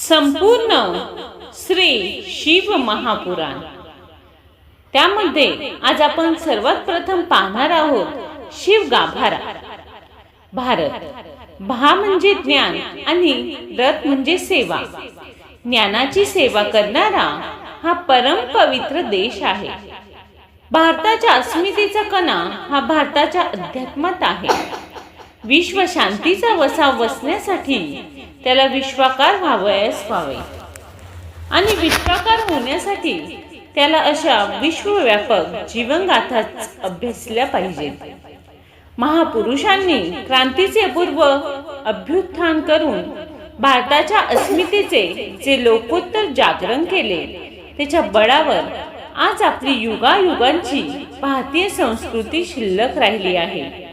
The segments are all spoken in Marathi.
संपूर्ण श्री शिव महापुराण. त्यामध्ये आज आपण सर्वात प्रथम पाहणार आहोत शिव गाभारा. भारत भा म्हणजे ज्ञान आणि रथ म्हणजे सेवा. ज्ञानाची सेवा करणारा हा परम पवित्र देश आहे. भारताच्या अस्मितेचा कणा हा भारताच्या अध्यात्मात आहे. विश्व शांतीचा वसा वसण्यासाठी त्याला विश्वाकार व्हावयास व्हावे. आणि विश्वाकार होण्यासाठी त्याला अशा विश्वव्यापक जीवनगाथाच अभ्यासल्या पाहिजेत. महापुरुषांनी क्रांतीचे पूर्व अभ्युत्थान करून भारताच्या अस्मितेचे जे लोकोत्तर जागरण केले त्याच्या बळावर आज आपली युगायुगांची भारतीय संस्कृती शिल्लक राहिली आहे.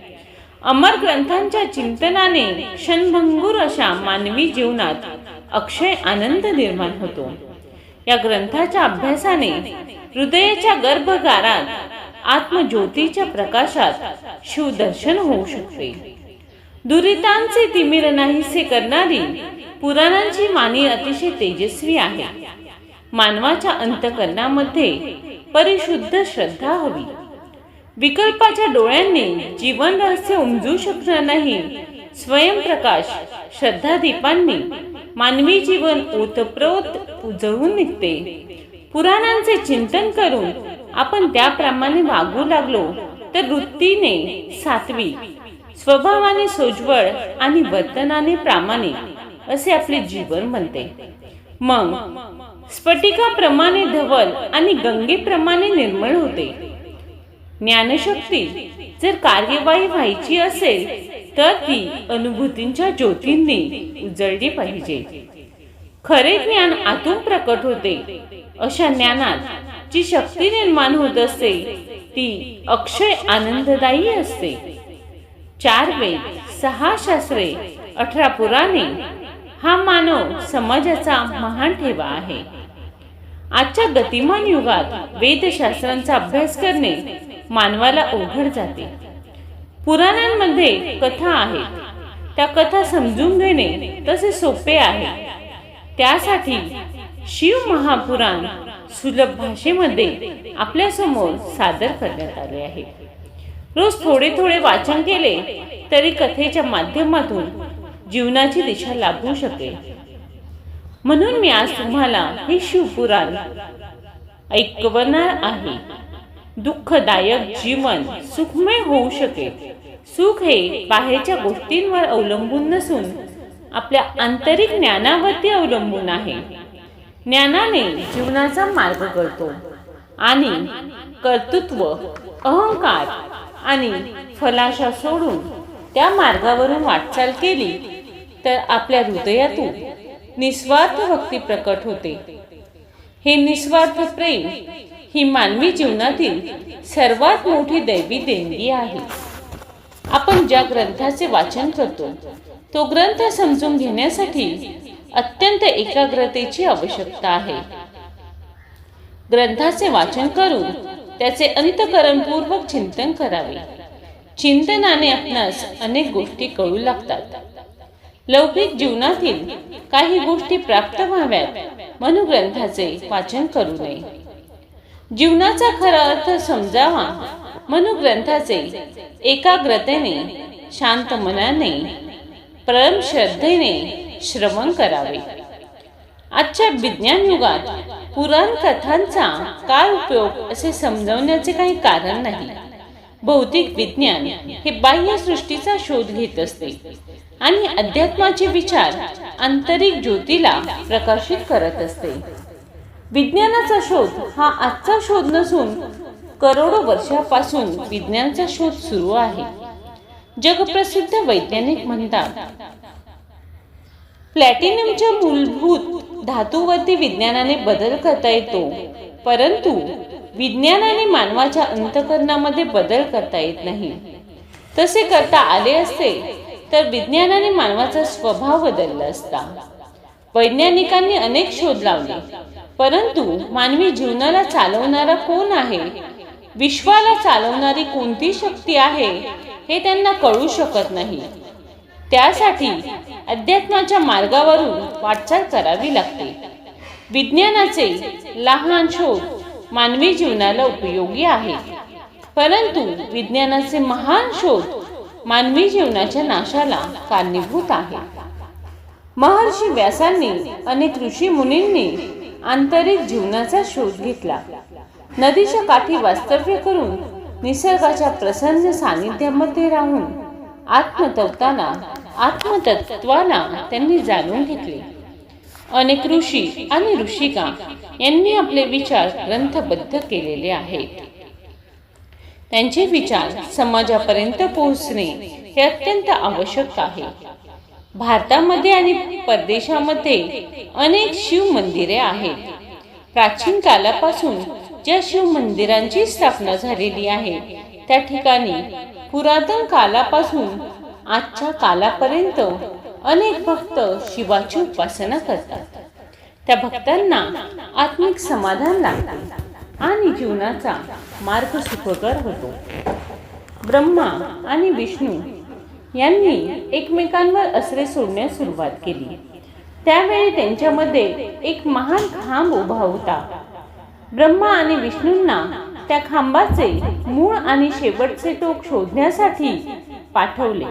अमर ग्रंथांच्या चिंतनाने क्षणभंगूर अशा मानवी जीवनात अक्षय आनंद निर्माण होतो. या ग्रंथाच्या अभ्यासाने हृदयाच्या गर्भगारात आत्मज्योतीच्या प्रकाशात शिवदर्शन होऊ शकते. दुरितांचे तिमिर नाहीसे करणारी पुराणांची वाणी अतिशय तेजस्वी आहे. मानवाच्या अंतकरणामध्ये परिशुद्ध श्रद्धा हवी. विकल्पाच्या डोळ्यांनी जीवन रहस्य उमजू शकणार नाही. स्वयंप्रकाश श्रद्धादीपांनी मानवी जीवन ओतप्रोत उजळून निघते. पुराणांचे चिंतन करून आपण त्याप्रमाणे वागू लागलो तर वृत्तीने सातवी स्वभावाने सोज्वळ आणि वर्तनाने प्रामाणिक असे आपले जीवन बनते मग स्फटिकाप्रमाणे धवल आणि गंगेप्रमाणे निर्मळ होते. ज्ञानशक्ती जर कार्यवाही व्हायची असेल तर ती अनुभूतींच्या ज्योतींनी उजळली पाहिजे. खरे ज्ञान आतून प्रकट होते. अशा ज्ञानात जी शक्ती निर्माण होत असते ती अक्षय आनंददायी असते. चार वेद सहा शास्त्रे अठरा पुराणे हा मानव समाजाचा महान ठेवा आहे. आजच्या गतिमान युगात वेदशास्त्रांचा अभ्यास करणे मानवाला अवघड जाते. पुराणांमध्ये कथा आहेत त्या कथा समजून घेणे तसे सोपे आहे. त्यासाठी शिव महापुराण सुलभ भाषेमध्ये आपल्यासमोर सादर करण्यात आले आहे. रोज थोडे थोडे वाचन केले तरी कथेच्या माध्यमातून जीवनाची दिशा लाभू शकेल. म्हणून मी आज तुम्हाला हे शिवपुराण ऐकवणार आहे. दुःखदायक जीवन सुखमय होऊ शकेल. सुख हे बाहेरच्या गोष्टींवर अवलंबून नसून आपल्या आंतरिक ज्ञानावरती अवलंबून आहे. ज्ञानाने जीवनाचा मार्ग कळतो आणि कर्तृत्व अहंकार आणि फलाशा सोडून त्या मार्गावरून वाटचाल केली तर आपल्या हृदयातून निस्वार्थ भक्ती प्रकट होते. हे निस्वार्थ प्रेम ही मानवी जीवनातील सर्वात मोठी दैवी देणगी आहे. आपण ज्या ग्रंथाचे वाचन करतो तो ग्रंथ समजून घेण्यासाठी अत्यंत एकाग्रतेची आवश्यकता आहे. ग्रंथाचे वाचन करून त्याचे अंतकरणपूर्वक चिंतन करावे. चिंतनाने आपणास अनेक गोष्टी कळू लागतात. लौकिक जीवनातील काही गोष्टी प्राप्त व्हाव्यात म्हणून ग्रंथाचे वाचन करू नये. जीवनाचा खरा अर्थ समजावा म्हणून ग्रंथाचे एकाग्रतेने शांत मनाने परम श्रद्धेने श्रवण करावे. आजच्या विज्ञान युगात पुराण कथांचा काय उपयोग असे समजवण्याचे काही कारण नाही. भौतिक विज्ञान हे बाह्य सृष्टीचा शोध घेत असते. आणि अध्यात्माचे विचार आंतरिक ज्योतीला प्रकाशित करत असते. विज्ञानाचा शोध हा आजचा शोध नसून करोडो वर्षापासून विज्ञानाचा शोध सुरू आहे. जगप्रसिद्ध वैज्ञानिक म्हणतात प्लॅटिनमच्या मूलभूत धातूवरती विज्ञानाने बदल करता येतो परंतु विज्ञानाने मानवाच्या अंतकरणामध्ये बदल करता येत नाही. तसे करता आले असते तर विज्ञानाने मानवाचा स्वभाव बदलला असता. वैज्ञानिकांनी अनेक शोध लावले. परंतु मानवी जीवनाला चालवणारा कोण आहे? विश्वाला चालवणारी कोणती शक्ती आहे? हे त्यांना कळू शकत नाही. त्यासाठी अध्यात्माच्या मार्गावरून वाटचाल करावी लागते. विज्ञानाचे लहान शोध मानवी जीवनाला उपयोगी आहे. परंतु विज्ञानाचे महान शोध मानवी जीवनाच्या नाशाला कारणीभूत आहे. महर्षी व्यासांनी अनेक ऋषी मुनींनी आंतरिक जीवनाचा शोध घेतला. नदीच्या काठी वास्तव्य करून निसर्गाच्या प्रसन्न सानिध्यामध्ये राहून आत्मतत्वाला आत्मतत्वाला त्यांनी जाणून घेतले. अनेक ऋषी आणि ऋषिका यांनी आपले विचार ग्रंथबद्ध केलेले आहेत. त्यांचे विचार समाजापर्यंत पोहोचणे हे अत्यंत आवश्यक आहे. भारतामध्ये आणि परदेशामध्ये अनेक शिव मंदिरे आहेत. प्राचीन कालापासून ज्या शिव मंदिरांची स्थापना झालेली आहे त्या ठिकाणी पुरातन कालापासून आजच्या कालापर्यंत अनेक भक्त शिवाची उपासना करतात. त्या भक्तांना आत्मिक समाधान लागते. आणि जीवनाचा मार्ग सुखकर होतो. ब्रह्मा आणि विष्णू यांनी एकमेकांवर असरे सोडण्यास सुरुवात केली. त्यावेळी त्यांच्यामध्ये एक महान खांब उभा होता. ब्रह्मा आणि विष्णूंना त्या खांबाचे मूळ आणि शेवटचे टोक शोधण्यासाठी पाठवले.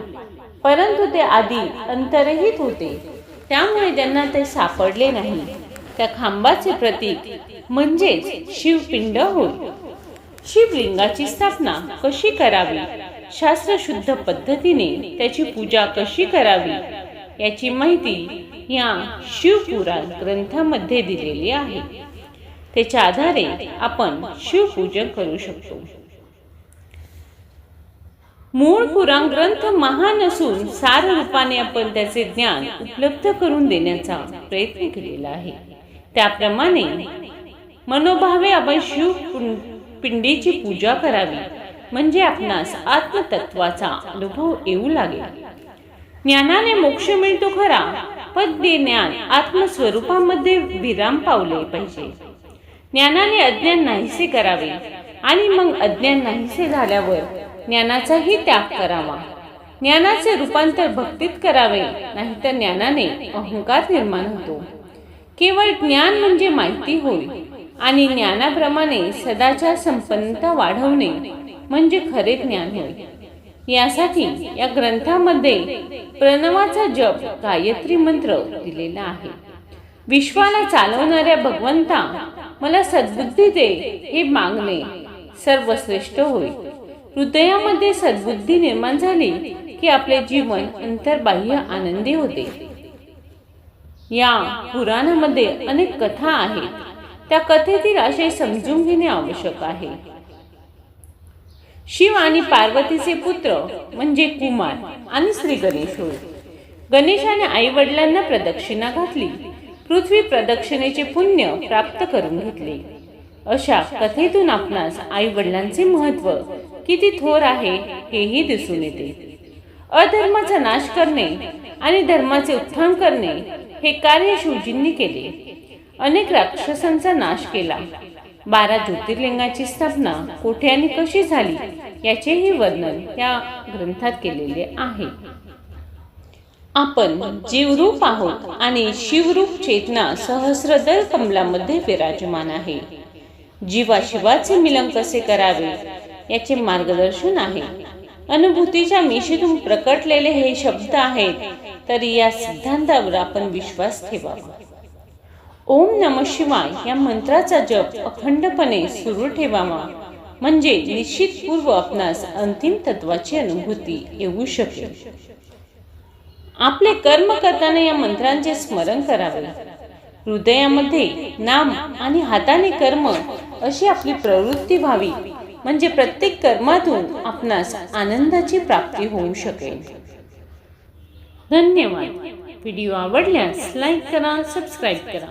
परंतु ते आधी अंतरहित होते. त्यामुळे त्यांना ते सापडले नाही. त्या खांबाचे प्रतीक म्हणजेच शिवपिंड होय. शिवलिंगाची स्थापना कशी करावी? शास्त्रशुद्ध पद्धतीने त्याची पूजा कशी करावी? याची माहिती या शिवपुराण ग्रंथामध्ये दिलेली आहे. त्याच्या आधारे आपण शिवपूजन करू शकतो. मूळ पुराण ग्रंथ महान असून सार रूपाने आपण त्याचे ज्ञान उपलब्ध करून देण्याचा प्रयत्न केलेला आहे. त्याप्रमाणे मनोभावे आपण शिव पिंडीची पूजा करावी. म्हणजे आपणास आत्मतत्वाचा अनुभव येऊ लागेल. ज्ञानाने मोक्ष मिळतो खरा पण ते ज्ञान आत्मस्वरूपामध्ये विराम पावले पाहिजे. ज्ञानाने अज्ञान नाहीसे करावे आणि मग अज्ञान नाहीसे झाल्यावर ज्ञानाचाही त्याग करावा. ज्ञानाचे रूपांतर भक्तीत करावे नाहीतर ज्ञानाने अहंकार निर्माण होतो. केवळ ज्ञान म्हणजे माहिती होय आणि ज्ञानाप्रमाणे सदाचार संपन्नता वाढवणे म्हणजे खरे ज्ञान होय. यासाठी या ग्रंथामध्ये प्रणवाचा जप गायत्री मंत्र दिलेला आहे. विश्वाला चालवणाऱ्या भगवंता मला सद्बुद्धी दे हे मागणे सर्वश्रेष्ठ होय. हृदयामध्ये सद्बुद्धी निर्माण झाली की आपले जीवन अंतर्बाह्य आनंदी होते. या पुराणामध्ये अनेक कथा आहेत. त्या कथेतील आशय समजून घेणे आवश्यक आहे. शिव आणि पार्वतीचे पुत्र म्हणजे कुमार आणि श्री गणेश होय. गणेशाने आई वडिलांना प्रदक्षिणा घातली. पृथ्वी प्रदक्षिणेचे पुण्य प्राप्त करून घेतले. अशा कथेतून आपणास आई वडिलांचे महत्त्व किती थोर आहे हेही दिसून येते. अधर्माचा नाश करणे आणि धर्माचे उत्थान करणे हे कार्य शिवजींनी केले. अनेक राक्षसांचा नाश केला. बारा ज्योतिर्लिंगाची स्थापना कोठे आणि कशी झाली याचेही वर्णन या ग्रंथात केलेले आहे. आपण जीवरूप आहोत आणि शिवरूप चेतना सहस्रदल कमलामध्ये विराजमान आहे. जीवा शिवाचे मिलन कसे करावे याचे मार्गदर्शन आहे. अनुभूतीच्या मिशीतून प्रकटलेले हे शब्द आहेत तरी या सिद्धांतावर आपण विश्वास ठेवावा. ओम नम शिवाय या मंत्राचा जप अखंडपणे सुरू ठेवावा. म्हणजे निश्चित पूर्व आपणास अंतिम तत्वाची अनुभूती येऊ शकेल. आपले कर्म करताना या मंत्रांचे स्मरण करावे. हृदयामध्ये नाम आणि हाताने कर्म अशी आपली प्रवृत्ती व्हावी. म्हणजे प्रत्येक कर्मातून आपणास आनंदाची प्राप्ती होऊ शकेल. धन्यवाद. व्हिडिओ आवडल्यास लाईक करा सबस्क्राईब करा.